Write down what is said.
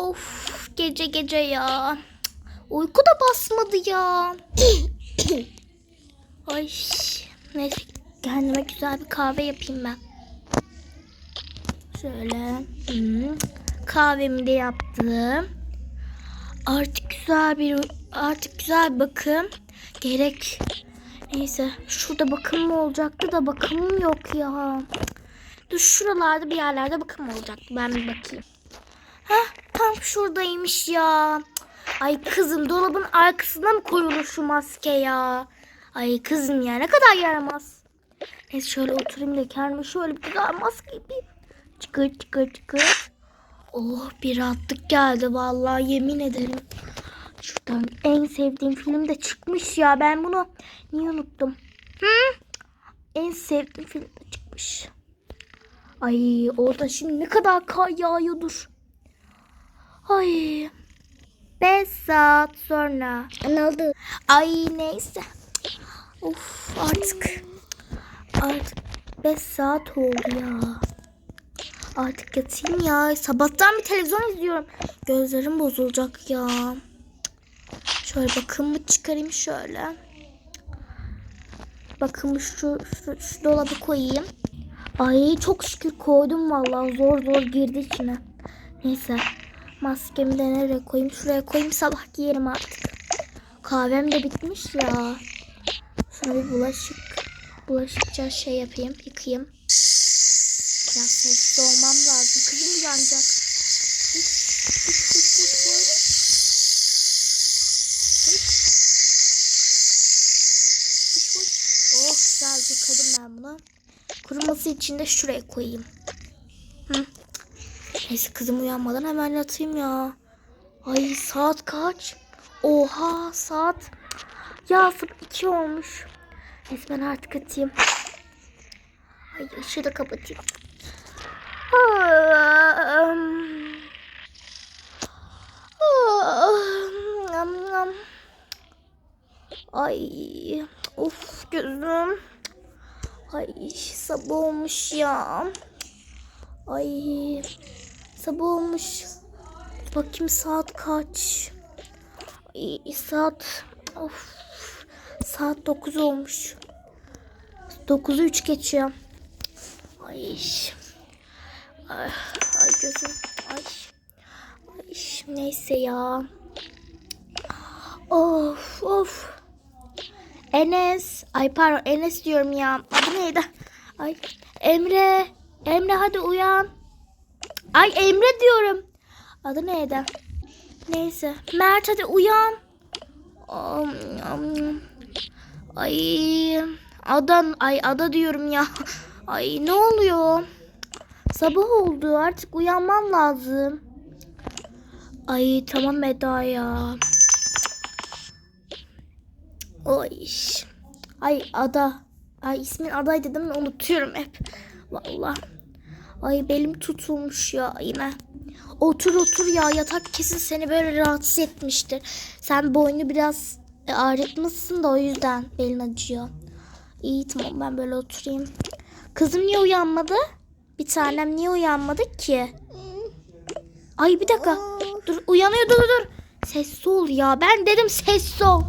Of gece gece ya. Uyku da basmadı ya. Ay neyse kendime güzel bir kahve yapayım ben. Şöyle hmm, kahvemi de yaptım. Artık güzel bir artık güzel bir bakım gerek. Neyse şurada bakım mı olacaktı da bakımım yok ya. Dur şuralarda bir yerlerde bakım olacaktı. Ben bir bakayım. Heh tam şuradaymış ya. Ay kızım dolabın arkasına mı koyulur şu maske ya? Ay kızım ya ne kadar yaramaz. Neyse şöyle oturayım da kendime şöyle bir güzel maske yapayım. Çıkır çıkır çıkır. Oh bir rahatlık geldi vallahi yemin ederim. Şuradan en sevdiğim film de çıkmış ya. Ben bunu niye unuttum? Hı? En sevdiğim film de çıkmış. Ay orada şimdi ne kadar kar yağıyordur. Ay. 5 saat sonra. Ne oldu? Ay neyse. Of artık. Artık 5 saat oldu ya. Artık yatayım ya. Sabahtan bir televizyon izliyorum. Gözlerim bozulacak ya. Şöyle bakımı çıkarayım şöyle. Bakımı şu, şu, şu dolaba koyayım. Ay çok şükür koydum vallahi zor zor girdi içine. Neyse maskemi de nereye koyayım? Şuraya koyayım sabah giyerim artık. Kahvem de bitmiş ya. Şuna bir bulaşık. Bulaşıkça şey yapayım, yıkayayım. Biraz sessiz olmam lazım. Kızım hış. Oh güzelce yıkadım ben bunu. Kuruması için de şuraya koyayım. Hı. Neyse kızım uyanmadan hemen yatayım ya. Ay saat kaç? Oha saat. Ya sabah iki olmuş. Neyse ben artık atayım. Ay ışığı da kapatayım. Ay of gözüm. Ay sabah olmuş ya. Ay sabah olmuş. Bakayım saat kaç. Ay, saat of saat 9 olmuş. 9'u 3 geçiyor. Ay. Ay, ay gözüm. Ay. Ay neyse ya. Of of. Enes. Ay pardon Enes diyorum ya. Adı neydi? Ay Emre. Emre hadi uyan. Ay Emre diyorum. Adı neydi? Neyse. Mert hadi uyan. Ay adan ay ada diyorum ya. Ay ne oluyor? Sabah oldu artık uyanmam lazım. Ay tamam Eda ya. Oy. Ay ada. Ay ismin adaydı değil mi? Unutuyorum hep. Vallahi. Ay belim tutulmuş ya yine. Otur otur ya yatak kesin seni böyle rahatsız etmiştir. Sen boynu biraz e, ağrıtmışsın da o yüzden belin acıyor. İyi tamam ben böyle oturayım. Kızım niye uyanmadı? Bir tanem niye uyanmadı ki? Ay bir dakika. Dur uyanıyor dur dur. Sessiz ol ya. Ben dedim sessiz ol.